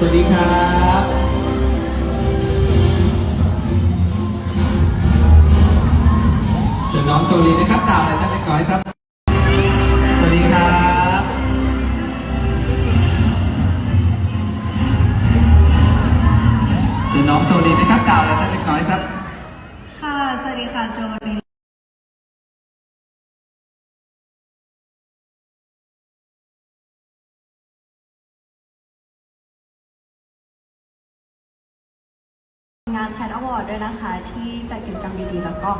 สวัสดีครับส่วนน้องโจลีนะครับกล่าวอะไรสักเล็กน้อยครับ สวัสดีครับส่วนน้องโจลีนะครับกล่าวอะไรสักเล็กน้อยครับ ค่ะ สวัสดีค่ะโจลี งานแคดอวอร์ดด้วยนะคะ ที่จัดกิจกรรมดีๆ แล้วก็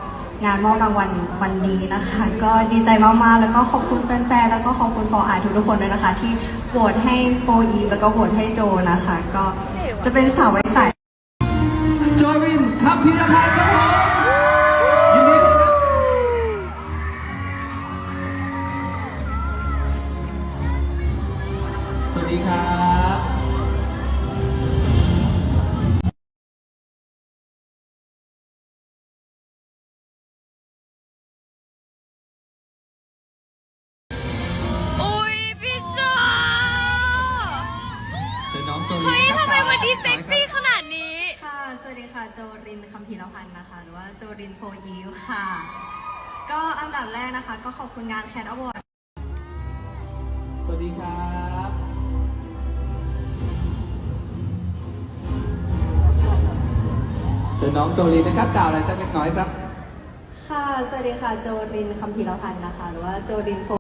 งานมอบรางวัลวันนี้นะคะ ก็ดีใจมากๆ แล้วก็ขอบคุณแฟนๆ แล้วก็ขอบคุณฟอร์ไอทุกคนด้วยนะคะ ที่โหวตให้โฟอีแล้วก็โหวตให้โจนะคะ ก็จะเป็นสาวไว้ใสจอยวินครับพีรพันธ์ครับ ค่ะ โจรินคำพีรพันธ์นะคะ หรือว่าโจรินโฟยีค่ะ ก็อันดับแรกนะคะ ก็ขอบคุณงานแคดอวอร์ดสวัสดีครับเชิญน้องโจลีนะครับกล่าวอะไรสักเล็กน้อยครับ ค่ะ สวัสดีค่ะ โจรินคำพีรพันธ์นะคะ หรือว่าโจรินโฟ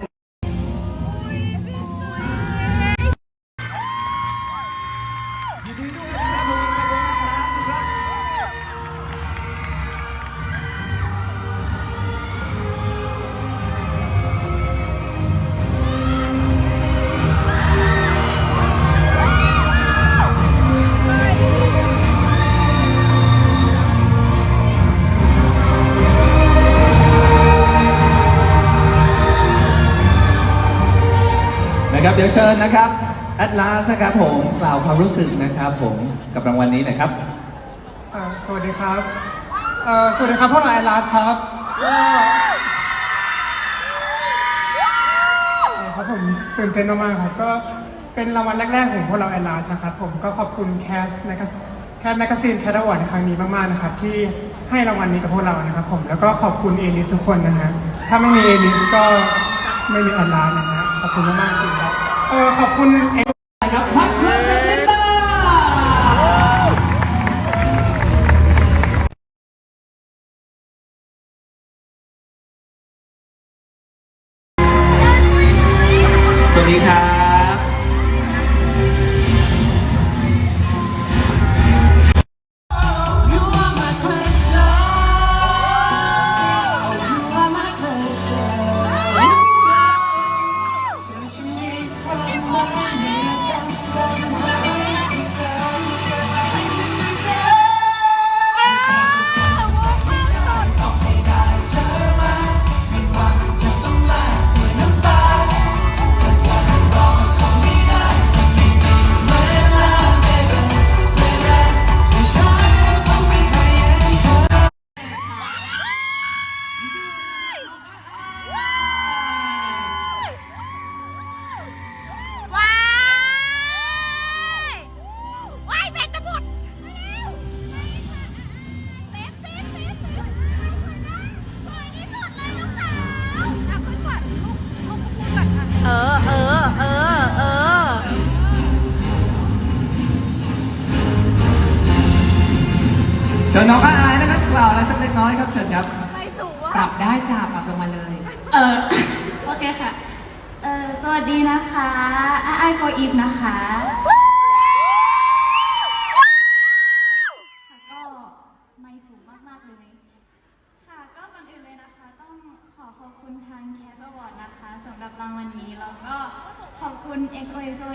ครับเดี๋ยวเชิญนะครับแอดลาสนะครับผมกล่าวความรู้สึกนะครับผมกับรางวัลนี้หนะครับ เอ่อสวัสดีครับเอ่อสวัสดีครับพวกเราไอรัสครับก็เอ่อครับผมตื่นเต้นมากๆครับ ก็เป็นรางวัลแรกๆของพวกเราไอรัสนะครับ ผมก็ขอบคุณแคสแมกแคสแมกซีนแคทอวอร์ดในครั้งนี้มากๆนะครับ ที่ให้รางวัลนี้กับพวกเรานะครับ ผมแล้วก็ขอบคุณเอลิสทุกคนนะฮะถ้าไม่มีเอลิสก็ไม่มีไอรัสนะฮะขอบคุณมากๆจริงครับ เออขอบคุณเอ็นะครับพักเพื่อนจากลินดาสวัสดีครับ เชิญน้องอาอายนะครับกล่าวอะไรสักเล็กน้อยครับเชิญครับไปสู่ว่าปรับได้จ้าปรับลงมาเลย เออ โอเคค่ะ เออสวัสดีนะคะไอโฟอีฟนะคะ ค่ะก็ไม่สูงมากๆเลย ค่ะก็ก่อนอื่นเลยนะคะ ต้องขอขอบคุณทางแคสอวอร์ดนะคะสำหรับรางวัลนี้ แล้วก็ขอบคุณ XOXO